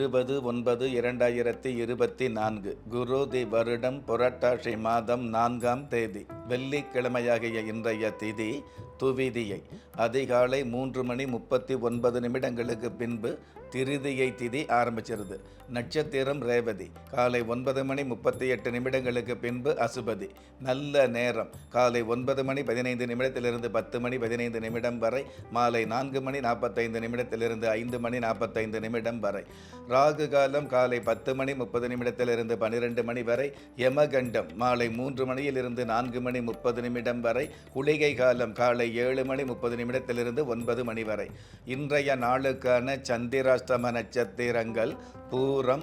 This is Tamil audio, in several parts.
இருபது ஒன்பது இரண்டாயிரத்தி இருபத்தி நான்கு. குருதி வருடம் புரட்டாசி மாதம் நான்காம் தேதி. வெள்ளிக்கிழமையாகிய இன்றைய திதி துவிதியை. அதிகாலை மூன்று மணி முப்பத்தி ஒன்பது நிமிடங்களுக்கு பின்பு திருதியை திதி ஆரம்பிச்சிருது. நட்சத்திரம் ரேவதி. காலை ஒன்பது மணி முப்பத்தி எட்டு நிமிடங்களுக்கு பின்பு அசுபதி. நல்ல நேரம். காலை ஒன்பது மணி பதினைந்து நிமிடத்திலிருந்து பத்து மணி பதினைந்து நிமிடம் வரை. மாலை நான்கு மணி நாற்பத்தைந்து நிமிடத்திலிருந்து ஐந்து மணி நாற்பத்தைந்து நிமிடம் வரை. ராகு காலம் காலை பத்து மணி முப்பது நிமிடத்திலிருந்து பன்னிரெண்டு மணி வரை. யமகண்டம் மாலை மூன்று மணியிலிருந்து நான்கு மணி முப்பது நிமிடம் வரை. குளிகை காலம் காலை ஏழு மணி முப்பது நிமிடத்திலிருந்து ஒன்பது மணி வரை. இன்றைய நாளுக்கான சந்திராஷ்டம நட்சத்திரங்கள் பூரம்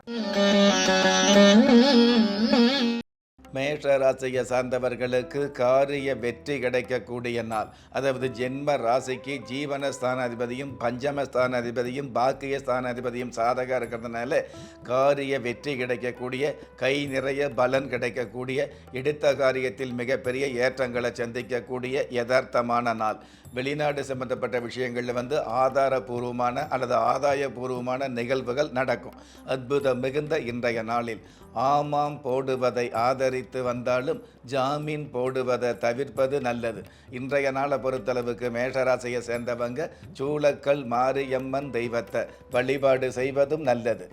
பார்க்கலாம் மேஷ ராசியை சார்ந்தவர்களுக்கு காரிய வெற்றி கிடைக்கக்கூடிய நாள். அதாவது ஜென்ம ராசிக்கு ஜீவன ஸ்தானாதிபதியும் பஞ்சம ஸ்தானாதிபதியும் பாக்கிய ஸ்தானாதிபதியும் சாதகம் இருக்கிறதுனால காரிய வெற்றி கிடைக்கக்கூடிய கை நிறைய பலன் கிடைக்கக்கூடிய எடுத்த காரியத்தில் மிகப்பெரிய ஏற்றங்களை சந்திக்கக்கூடிய யதார்த்தமான நாள். வெளிநாடு சம்பந்தப்பட்ட விஷயங்களில் வந்து ஆதாரபூர்வமான அல்லது ஆதாயபூர்வமான நிகழ்வுகள் நடக்கும். அற்புதம் மிகுந்த இன்றைய நாளில். ஆமாம் போடுவதை ஆதரித்து வந்தாலும் ஜாமீன் போடுவதை தவிர்ப்பது நல்லது. இன்றைய நாளை பொறுத்தளவுக்கு மேஷராசியை சேர்ந்தவங்க சூளக்கல் மாரியம்மன் தெய்வத்தை வழிபாடு செய்வதும் நல்லது.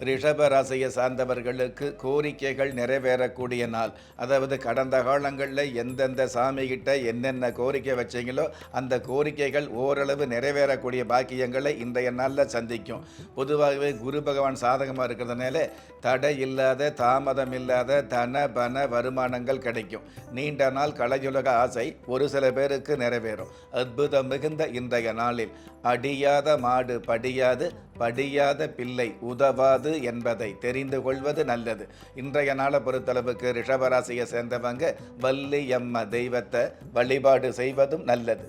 ரிஷபராசியை சார்ந்தவர்களுக்கு கோரிக்கைகள் நிறைவேறக்கூடிய நாள். அதாவது கடந்த காலங்களில் எந்தெந்த சாமிகிட்ட என்னென்ன கோரிக்கை வச்சிங்களோ அந்த கோரிக்கைகள் ஓரளவு நிறைவேறக்கூடிய பாக்கியங்களை இன்றைய நாளில் சந்திக்கும். பொதுவாகவே குரு பகவான் சாதகமாக இருக்கிறதுனால தடை இல்லாத தாமதம் இல்லாத தன பன வருமானங்கள் கிடைக்கும். நீண்ட நாள் கலையுலக ஆசை ஒரு சில பேருக்கு நிறைவேறும். அற்புதம் மிகுந்த இன்றைய நாளில். அடியாத மாடு படியாது படியாத பிள்ளை உதவாது என்பதை தெரிந்து கொள்வது நல்லது. இன்றைய நாளை பொறுத்தளவுக்கு ரிஷபராசியை சேர்ந்தவங்க வள்ளி எம்ம தெய்வத்தை வழிபாடு செய்வதும் நல்லது.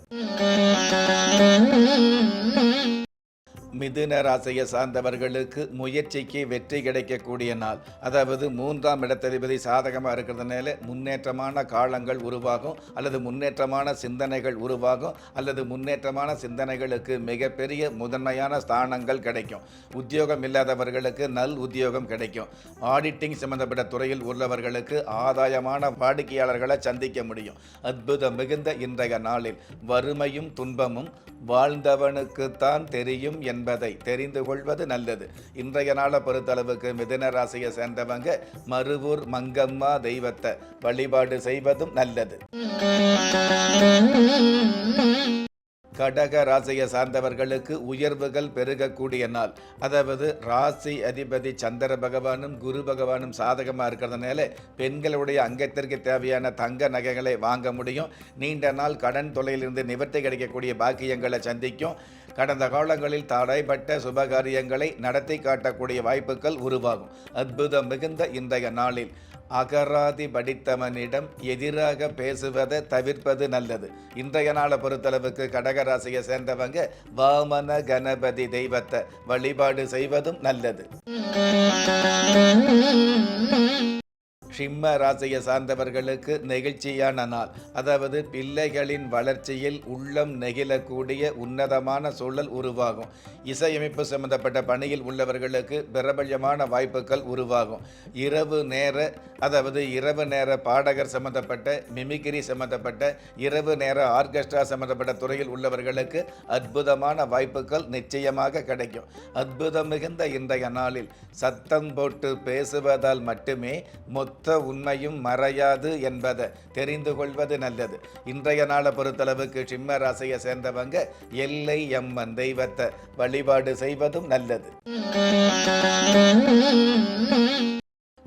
மிதுன ராசியை சார்ந்தவர்களுக்கு முயற்சிக்கு வெற்றி கிடைக்கக்கூடிய நாள். அதாவது மூன்றாம் இடத்ததிபதி சாதகமாக இருக்கிறதுனால முன்னேற்றமான காலங்கள் உருவாகும் அல்லது முன்னேற்றமான சிந்தனைகள் உருவாகும் அல்லது முன்னேற்றமான சிந்தனைகளுக்கு மிகப்பெரிய முதன்மையான ஸ்தானங்கள் கிடைக்கும். உத்தியோகம் இல்லாதவர்களுக்கு நல் உத்தியோகம் கிடைக்கும். ஆடிட்டிங் சம்பந்தப்பட்ட துறையில் உள்ளவர்களுக்கு ஆதாயமான வாடிக்கையாளர்களை சந்திக்க முடியும். அற்புதம் மிகுந்த இன்றைய நாளில். வறுமையும் துன்பமும் வாழ்ந்தவனுக்குத்தான் தெரியும் என்பதை தெரிந்து கொள்வது நல்லது. இன்றைய நாளை பொறுத்தளவுக்கு மிதன ராசியை சேர்ந்தவங்க மருவூர் மங்கம்மா தெய்வத்தை வழிபாடு செய்வதும் நல்லது. கடக ராசியை சார்ந்தவர்களுக்கு உயர்வுகள் பெருகக்கூடிய நாள். அதாவது ராசி அதிபதி சந்திர பகவானும் குரு பகவானும் சாதகமாக இருக்கிறதுனால பெண்களுடைய அங்கத்திற்கு தேவையான தங்க நகைகளை வாங்க முடியும். நீண்ட நாள் கடன் தொலையிலிருந்து நிவர்த்தி கிடைக்கக்கூடிய பாக்கியங்களை சந்திக்கும். கடந்த காலங்களில் தடைப்பட்ட சுபகாரியங்களை நடத்தி காட்டக்கூடிய வாய்ப்புகள் உருவாகும். அற்புதம் மிகுந்த இன்றைய நாளில். அகராதி படித்தவனிடம் எதிராக பேசுவதை தவிர்ப்பது நல்லது. இன்றைய நாளை பொறுத்தளவுக்கு கடகராசியை சேர்ந்தவங்க வாமன கணபதி தெய்வத்தை வழிபாடு செய்வதும் நல்லது. சிம்ம ராசியை சார்ந்தவர்களுக்கு நெகிழ்ச்சியான நாள். அதாவது பிள்ளைகளின் வளர்ச்சியில் உள்ளம் நெகிழக்கூடிய உன்னதமான சூழல் உருவாகும். இசையமைப்பு சம்பந்தப்பட்ட பணியில் உள்ளவர்களுக்கு பிரபல்யமான வாய்ப்புகள் உருவாகும். இரவு நேர அதாவது இரவு நேர பாடகர் சம்பந்தப்பட்ட மிமிகிரி சம்பந்தப்பட்ட இரவு நேர ஆர்கெஸ்ட்ரா சம்பந்தப்பட்ட துறையில் உள்ளவர்களுக்கு அற்புதமான வாய்ப்புகள் நிச்சயமாக கிடைக்கும். அற்புதம் மிகுந்த இன்றைய நாளில் சத்தம் போட்டு பேசுவதால் மட்டுமே மொத்த உண்மையும் மறையாது என்பதை தெரிந்து கொள்வது நல்லது. இன்றைய நாளை பொறுத்தளவுக்கு சிம்ம ராசியை சேர்ந்தவங்க எல்லை எம்மன் தெய்வத்தை வழிபாடு செய்வதும் நல்லது.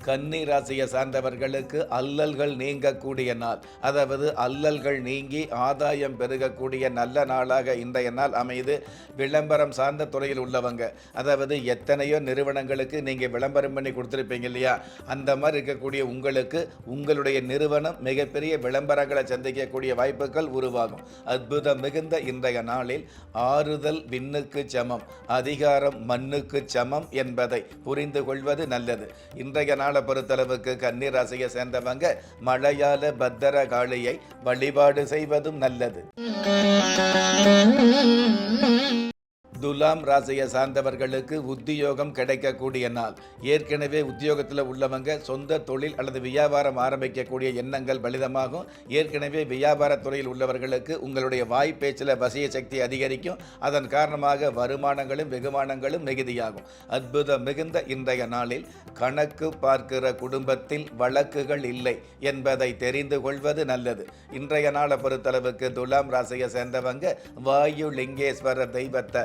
கன்னி ராசியை சார்ந்தவர்களுக்கு அல்லல்கள் நீங்கக்கூடிய நாள். அதாவது அல்லல்கள் நீங்கி ஆதாயம் பெருகக்கூடிய நல்ல நாளாக இன்றைய நாள் அமைது விளம்பரம் சார்ந்த துறையில் உள்ளவங்க. அதாவது எத்தனையோ நிறுவனங்களுக்கு நீங்கள் விளம்பரம் பண்ணி கொடுத்துருப்பீங்க இல்லையா? அந்த மாதிரி இருக்கக்கூடிய உங்களுக்கு உங்களுடைய நிறுவனம் மிகப்பெரிய விளம்பரங்களை சந்திக்கக்கூடிய வாய்ப்புகள் உருவாகும். அற்புதம் மிகுந்த இன்றைய நாளில் ஆறுதல் விண்ணுக்கு சமம் அதிகாரம் மண்ணுக்கு சமம் என்பதை புரிந்து கொள்வது நல்லது. இன்றைய நாள் பொறுத்தளவுக்கு கன்னி ராசியை சேர்ந்தவங்க மழையால பத்தர காளியை வழிபாடு செய்வதும் நல்லது. துலாம் ராசியை சார்ந்தவர்களுக்கு உத்தியோகம் கிடைக்கக்கூடிய நாள். ஏற்கனவே உத்தியோகத்தில் உள்ளவங்க சொந்த தொழில் அல்லது வியாபாரம் ஆரம்பிக்கக்கூடிய எண்ணங்கள் பலிதமாகும். ஏற்கனவே வியாபாரத்துறையில் உள்ளவர்களுக்கு உங்களுடைய வாய் பேச்சில் வசிய சக்தி அதிகரிக்கும். அதன் காரணமாக வருமானங்களும் வெகுமானங்களும் மிகுதியாகும். அற்புதம் மிகுந்த இன்றைய நாளில் கணக்கு பார்க்கிற குடும்பத்தில் வழக்குகள் இல்லை என்பதை தெரிந்து கொள்வது நல்லது. இன்றைய நாளை பொறுத்தளவுக்கு துலாம் ராசியை சேர்ந்தவங்க வாயு லிங்கேஸ்வரர் தெய்வத்தை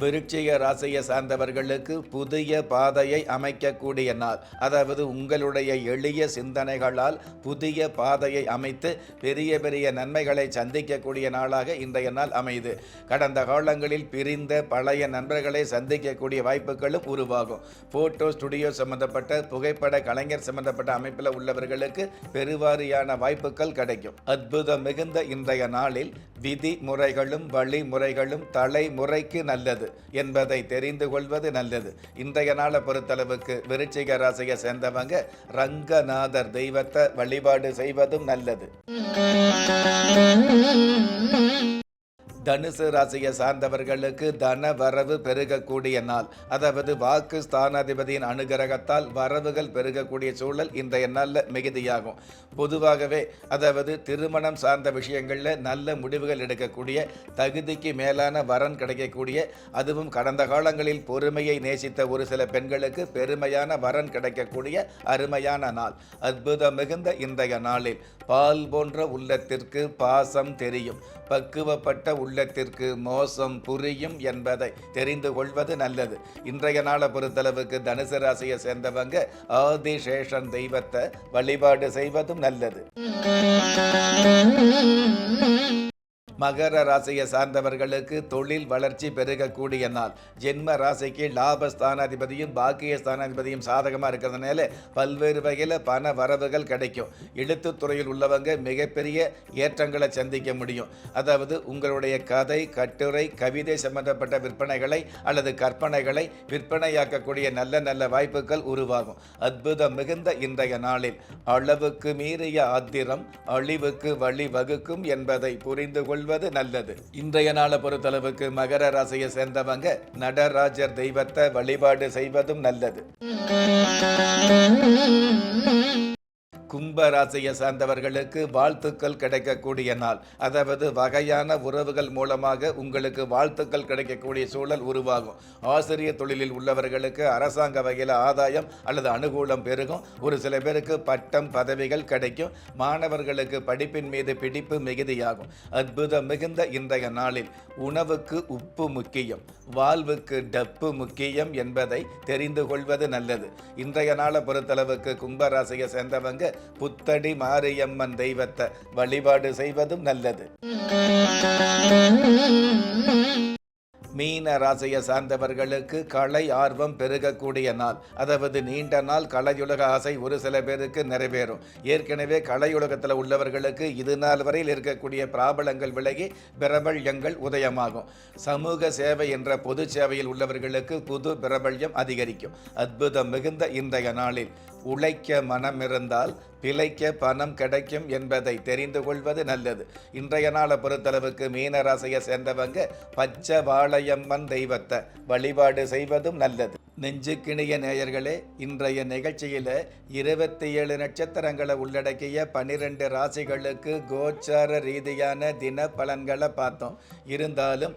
விருட்சிக ராசியை சார்ந்தவர்களுக்கு புதிய பாதையை அமைக்கக்கூடிய நாள். அதாவது உங்களுடைய எளிய சிந்தனைகளால் புதிய பாதையை அமைத்து பெரிய பெரிய நன்மைகளை சந்திக்கக்கூடிய நாளாக இன்றைய நாள் அமைது கடந்த காலங்களில் பிரிந்த பழைய நண்பர்களை சந்திக்கக்கூடிய வாய்ப்புகளும் உருவாகும். போட்டோ ஸ்டுடியோ சம்பந்தப்பட்ட புகைப்பட கலைஞர் சம்பந்தப்பட்ட அமைப்பில் உள்ளவர்களுக்கு பெருவாரியான வாய்ப்புகள் கிடைக்கும். அற்புதம் மிகுந்த இன்றைய நாளில் விதிமுறைகளும் வழிமுறைகளும் தலைமுறைக்கு நல்லது. என்பதை தெரிந்து கொள்வது நல்லது. இன்றைய நாளை பொறுத்தளவுக்கு விருச்சிக ராசியை சேர்ந்தவங்க ரங்கநாதர் தெய்வத்தை வழிபாடு செய்வதும் நல்லது. தனுசு ராசியை சார்ந்தவர்களுக்கு தன வரவு பெருகக்கூடிய நாள். அதாவது வாக்கு ஸ்தானாதிபதியின் அனுகிரகத்தால் வரவுகள் பெருகக்கூடிய சூழல் இன்றைய நாளில் மிகுதியாகும். பொதுவாகவே அதாவது திருமணம் சார்ந்த விஷயங்களில் நல்ல முடிவுகள் எடுக்கக்கூடிய தகுதிக்கு மேலான வரன் கிடைக்கக்கூடிய அதுவும் கடந்த காலங்களில் பொறுமையை நேசித்த ஒரு சில பெண்களுக்கு பெருமையான வரன் கிடைக்கக்கூடிய அருமையான நாள். அற்புதம் மிகுந்த இன்றைய நாளில். பால் போன்ற உள்ளத்திற்கு பாசம் தெரியும். பக்குவப்பட்ட உள்ளத்திற்கு மோசம் புரியும் என்பதை தெரிந்து கொள்வது நல்லது. இன்றைய நாளை பொறுத்தளவுக்கு தனுசு ராசியை சேர்ந்தவங்க ஆதிசேஷன் தெய்வத்தை வழிபாடு செய்வதும் நல்லது. மகர ராசியை சார்ந்தவர்களுக்கு தொழில் வளர்ச்சி பெருகக்கூடிய நாள். ஜென்ம ராசிக்கு லாபஸ்தானாதிபதியும் பாக்கிய ஸ்தானாதிபதியும் சாதகமாக இருக்கிறதுனால பல்வேறு வகையில் பண வரவுகள் கிடைக்கும். எழுத்துத்துறையில் உள்ளவங்க மிகப்பெரிய ஏற்றங்களை சந்திக்க முடியும். அதாவது உங்களுடைய கதை கட்டுரை கவிதை சம்பந்தப்பட்ட விற்பனைகளை அல்லது கற்பனைகளை விற்பனையாக்கக்கூடிய நல்ல நல்ல வாய்ப்புகள் உருவாகும். அற்புதம் மிகுந்த இன்றைய நாளில் அளவுக்கு மீறிய ஆத்திரம் அழிவுக்கு வழிவகுக்கும் என்பதை புரிந்து கொள்வது நல்லது. இன்றைய நாளை பொறுத்தளவுக்கு மகர ராசியை சேர்ந்தவங்க நடராஜர் தெய்வத்தை வழிபாடு செய்வதும் நல்லது. கும்பராசியை சார்ந்தவர்களுக்கு வாழ்த்துக்கள் கிடைக்கக்கூடிய நாள். அதாவது வகையான உறவுகள் மூலமாக உங்களுக்கு வாழ்த்துக்கள் கிடைக்கக்கூடிய சூழல் உருவாகும். ஆசிரியர் தொழிலில் உள்ளவர்களுக்கு அரசாங்க வகையில் ஆதாயம் அல்லது அனுகூலம் பெருகும். ஒரு சில பேருக்கு பட்டம் பதவிகள் கிடைக்கும். மாணவர்களுக்கு படிப்பின் மீது பிடிப்பு மிகுதியாகும். அற்புதம் மிகுந்த இன்றைய நாளில் உணவுக்கு உப்பு முக்கியம். வாழ்வுக்கு டப்பு முக்கியம் என்பதை தெரிந்து கொள்வது நல்லது. இன்றைய நாளை பொறுத்தளவுக்கு கும்பராசியை சேர்ந்தவங்க புத்தடி மாரியம்மன் தெய்வத்தை வழிபாடு செய்வதும் நல்லது. மீன ராசியை சார்ந்தவர்களுக்கு கலை ஆர்வம் பெருகக்கூடிய நாள். அதாவது நீண்ட நாள் கலையுலக ஆசை ஒரு சில பேருக்கு நிறைவேறும். ஏற்கனவே கலையுலகத்தில் உள்ளவர்களுக்கு இது நாள் வரையில் இருக்கக்கூடிய பிராபலங்கள் விலகி பிரபல்யங்கள் உதயமாகும். சமூக சேவை என்ற பொது சேவையில் உள்ளவர்களுக்கு புது பிரபல்யம் அதிகரிக்கும். அற்புதம் மிகுந்த இன்றைய நாளில். உழைக்க மனம் இருந்தால் பிழைக்க பணம் கிடைக்கும் என்பதை தெரிந்து கொள்வது நல்லது. இன்றைய நாளை பொறுத்தளவுக்கு மீனராசியை சேர்ந்தவங்க பச்சை வாழையம்மன் தெய்வத்தை வழிபாடு செய்வதும் நல்லது. நெஞ்சுக்கிணிய நேயர்களே இன்றைய நிகழ்ச்சியில் இருபத்தி ஏழு நட்சத்திரங்களை உள்ளடக்கிய பன்னிரெண்டு ராசிகளுக்கு கோச்சார ரீதியான தின பலன்களை பார்த்தோம். இருந்தாலும்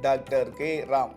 டாக்டர் கே ராம்